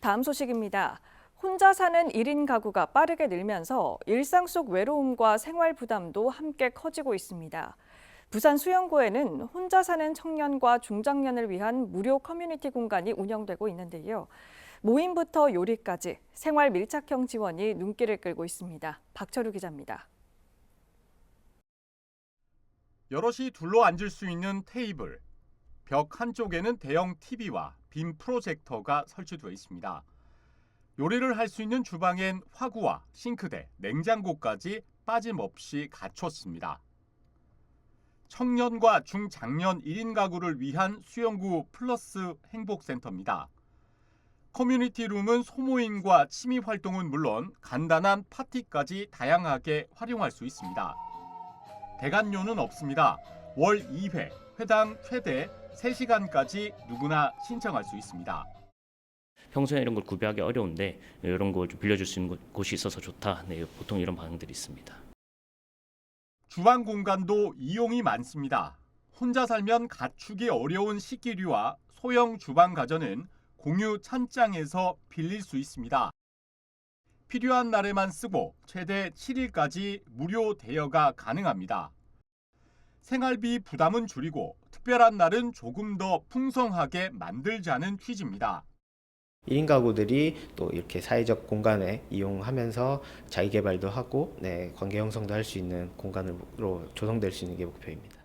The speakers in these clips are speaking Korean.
다음 소식입니다. 혼자 사는 1인 가구가 빠르게 늘면서 일상 속 외로움과 생활 부담도 함께 커지고 있습니다. 부산 수영구에는 혼자 사는 청년과 중장년을 위한 무료 커뮤니티 공간이 운영되고 있는데요. 모임부터 요리까지 생활 밀착형 지원이 눈길을 끌고 있습니다. 박철우 기자입니다. 여럿이 둘러 앉을 수 있는 테이블, 벽 한쪽에는 대형 TV와 빔 프로젝터가 설치되어 있습니다. 요리를 할 수 있는 주방엔 화구와 싱크대, 냉장고까지 빠짐없이 갖췄습니다. 청년과 중장년 1인 가구를 위한 수영구 플러스 행복센터입니다. 커뮤니티 룸은 소모임과 취미 활동은 물론 간단한 파티까지 다양하게 활용할 수 있습니다. 대관료는 없습니다. 월 2회, 회당 최대 3시간까지 누구나 신청할 수 있습니다. 평소에 이런 걸 구비하기 어려운데 이런 걸 좀 빌려줄 수 있는 곳- 곳이 있어서 좋다. 네, 보통 이런 반응들이 있습니다. 주방 공간도 이용이 많습니다. 혼자 살면 갖추기 어려운 식기류와 소형 주방 가전은 공유 찬장에서 빌릴 수 있습니다. 필요한 날에만 쓰고 최대 7일까지 무료 대여가 가능합니다. 생활비 부담은 줄이고 특별한 날은 조금 더 풍성하게 만들자는 취지입니다. 1인 가구들이 또 이렇게 사회적 공간에 이용하면서 자기 개발도 하고 네, 관계 형성도 할 수 있는 공간으로 조성될 수 있는 게 목표입니다.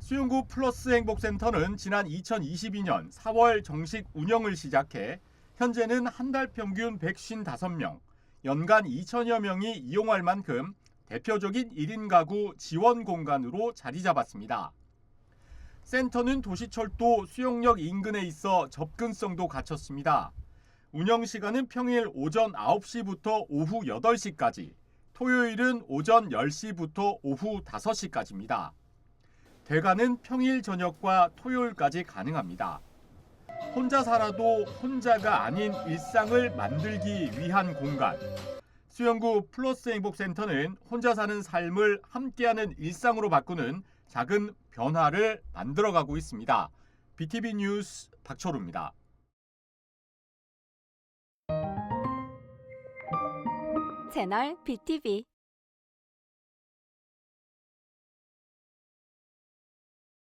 수영구 플러스 행복센터는 지난 2022년 4월 정식 운영을 시작해 현재는 한 달 평균 155명, 연간 2천여 명이 이용할 만큼 대표적인 1인 가구 지원 공간으로 자리 잡았습니다. 센터는 도시철도 수영역 인근에 있어 접근성도 갖췄습니다. 운영 시간은 평일 오전 9시부터 오후 8시까지, 토요일은 오전 10시부터 오후 5시까지입니다. 대관은 평일 저녁과 토요일까지 가능합니다. 혼자 살아도 혼자가 아닌 일상을 만들기 위한 공간. 수영구 플러스 행복센터는 혼자 사는 삶을 함께하는 일상으로 바꾸는 작은 변화를 만들어가고 있습니다. BTV 뉴스 박철우입니다. 채널 BTV